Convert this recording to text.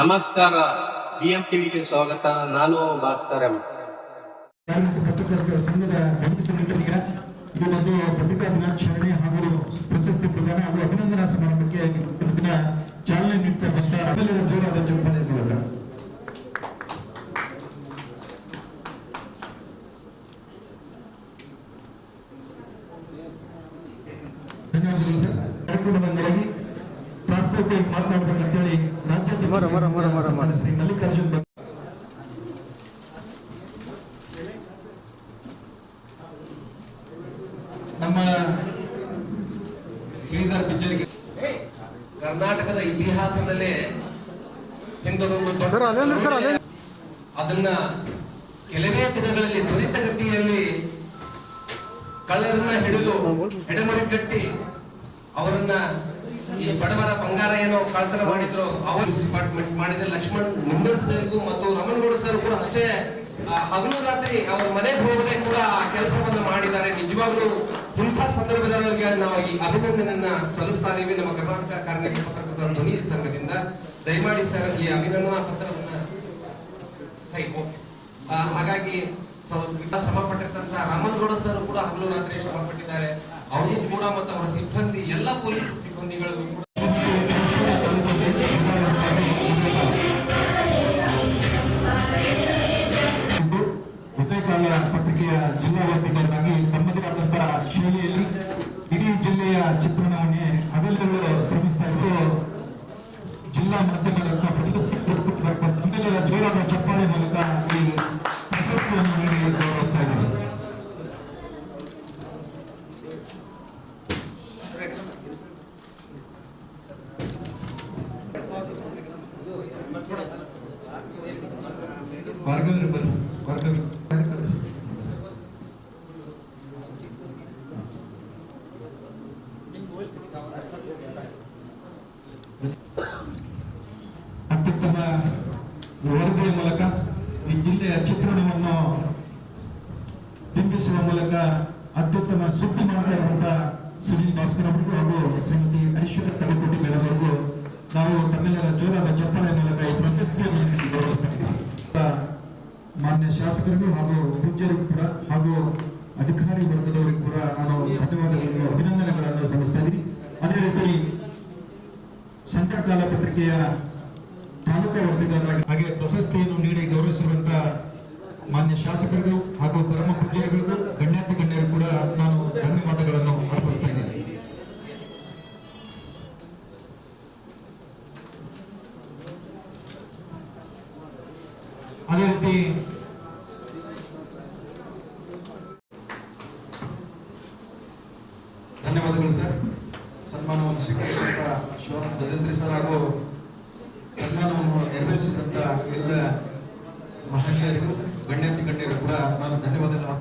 ನಮಸ್ಕಾರ. ಬಿಎಂ ಟಿವಿಗೆ ಸ್ವಾಗತ. ನಾನು ಭಾಸ್ಕರ್ ಎಂ. ಒಂದು ಪತ್ರಿಕಾ ಹಾಗೂ ಪ್ರಶಸ್ತಿ ಪ್ರದಾನ ಹಾಗೂ ಅಭಿನಂದನಾ ಸಮಾರಂಭಕ್ಕೆ ಚಾಲನೆ ನೀಡುತ್ತಾ ಜೋರಾದ ಸರ್. ಕಾರ್ಯಕ್ರಮದ ನಡೆಗಿ ಪ್ರಾಸ್ತಾವಿಕವಾಗಿ ಮಾತನಾಡಬೇಕಂತೇಳಿ ರಾಜ್ಯಾಧ್ಯಕ್ಷ ಶ್ರೀ ಮಲ್ಲಿಕಾರ್ಜುನ್ ನಮ್ಮ ಶ್ರೀಧರ್ ಬಿಜ್ಜರಿಗೆ ಕರ್ನಾಟಕದ ಇತಿಹಾಸದಲ್ಲೇ ಹಿಂದೊಂದು ಅದನ್ನ ಕೆಲವೇ ದಿನಗಳಲ್ಲಿ ತ್ವರಿತಗತಿಯಲ್ಲಿ ಕಳ್ಳರನ್ನ ಹಿಡಿದು ಹೆಡಮರಿ ಕಟ್ಟಿ ಅವರನ್ನ ಈ ಬಡವರ ಬಂಗಾರ ಏನೋ ಕಳ್ತನ ಮಾಡಿದ್ರು ಅವರು ಡಿಪಾರ್ಟ್ಮೆಂಟ್ ಮಾಡಿದ ಲಕ್ಷ್ಮಣ್ ನಿಂದರ್ ಸರ್ಗೂ ಮತ್ತು ರಮಣಗೌಡ ಸರ್ ಕೂಡ ಅಷ್ಟೇ ಹಗಲು ರಾತ್ರಿ ಅವ್ರ ಮನೆಗೆ ಹೋಗದೆ ಕೂಡ ಆ ಕೆಲಸವನ್ನ ಮಾಡಿದ್ದಾರೆ. ನಿಜವಾಗ್ಲೂ ಇಂಥ ಸಂದರ್ಭದಲ್ಲಿ ನಾವು ಈ ಅಭಿನಂದನೆಯನ್ನ ಸಲ್ಲಿಸ್ತಾ ಇದೀವಿ. ನಮ್ಮ ಕರ್ನಾಟಕ ಕಾರ್ಮಿಕ ಪತ್ರಕರ್ತರ ಧ್ವನಿ ಸಂಘದಿಂದ. ದಯಮಾಡಿ ಸರ್ ಈ ಅಭಿನಂದನಾ ಪತ್ರವನ್ನ ಸೈಕೋ. ಹಾಗಾಗಿ ಸ- ಶ್ರಮ ಪಟ್ಟಿರ್ತಂತ ರಾಮನಗೌಡ ಸರ್ ಕೂಡ ಹಗಲು ರಾತ್ರಿ ಶ್ರಮ ಪಟ್ಟಿದ್ದಾರೆ. ಅವರಿಗೂ ಕೂಡ ಮತ್ತು ಅವರ ಸಿಬ್ಬಂದಿ, ಎಲ್ಲ ಪೊಲೀಸ್ ಸಿಬ್ಬಂದಿಗಳಿಗೂ ಕೂಡ ಜಿಲ್ಲಾ ಆದಂತಹ ಇಡೀ ಜಿಲ್ಲೆಯ ಚಿತ್ರಣವನ್ನೇ ಜೋರಾದ ಚಪ್ಪಾಳೆ ಮೂಲಕ ಈ ಪ್ರಶಸ್ತಿಯನ್ನು ನೀಡಿ ಗೌರವಿಸ್ತಾ ಇದ್ದಾರೆ ಭಾರ್ಗವಿ ಬರು ಭಾರ್ಗವಿ ಅತ್ಯುತ್ತಮ ವರದಿಯ ಮೂಲಕ ಈ ಜಿಲ್ಲೆಯ ಚಿತ್ರಣವನ್ನು ಬಿಂಬಿಸುವ ಮೂಲಕ ಅತ್ಯುತ್ತಮ ಸುದ್ದಿ ಮಾಡ್ತಾ ಇರುವಂತಹ ಸುನಿಲ್ ಭಾಸ್ಕರ್ ಅವರಿಗೂ ಹಾಗೂ ಶ್ರೀಮತಿ ಐಶ್ವರ್ಯ ತಡೆಕೋಟಿ ಮೇಡಮ್ ನಾವು ತಮ್ಮೆಲ್ಲರ ಜೋರಾದ ಚಪ್ಪಾಳೆ ಮೂಲಕ ಈ ಪ್ರಶಸ್ತಿಯನ್ನು ಗೌರವಿಸ್ತಾ ಮಾನ್ಯ ಶಾಸಕರಿಗೂ ಹಾಗೂ ಪೂಜ್ಯರಿಗೂ ಕೂಡ ಹಾಗೂ ಅಧಿಕಾರಿ ವರ್ಗದವರಿಗೂ ಕೂಡ ನಾನು ಧನ್ಯವಾದಗಳನ್ನು, ಅಭಿನಂದನೆಗಳನ್ನು ಸಲ್ಲಿಸ್ತಾ ಇದ್ದೀನಿ. ಅದೇ ರೀತಿ ಸಂಖ್ಯಾಕಾಲ ಪತ್ರಿಕೆಯ ತಾಲೂಕಾ ವರದಿಗಾರರಾಗಿ ಹಾಗೆ ಪ್ರಶಸ್ತಿಯನ್ನು ನೀಡಿ ಗೌರವಿಸಿರುವಂತ ಮಾನ್ಯ ಶಾಸಕರಿಗೂ ಹಾಗೂ ಪರಮ ಪೂಜ್ಯರಿಗಳಿಗೂ ಗಣ್ಯಾತಿ ಗಣ್ಯರು ಕೂಡ ನಾನು ಧನ್ಯವಾದಗಳನ್ನು ಅರ್ಪಿಸ್ತಾ ಇದ್ದೀನಿ. ಅದೇ ರೀತಿ ಧನ್ಯವಾದಗಳು ಸರ್. ಸನ್ಮಾನವನ್ನು ಸ್ವೀಕರಿಸಿದ ಶಿವರಾಮ್ ಭಜಂತ್ರಿ ಸರ್ ಹಾಗೂ ಸನ್ಮಾನವನ್ನು ನಿರ್ವಹಿಸಿದಂತ ಎಲ್ಲ ಮಹನೀಯರಿಗೂ ಗಣ್ಯಾತಿ ಗಣ್ಯರು ಕೂಡ ನಾನು ಧನ್ಯವಾದಗಳು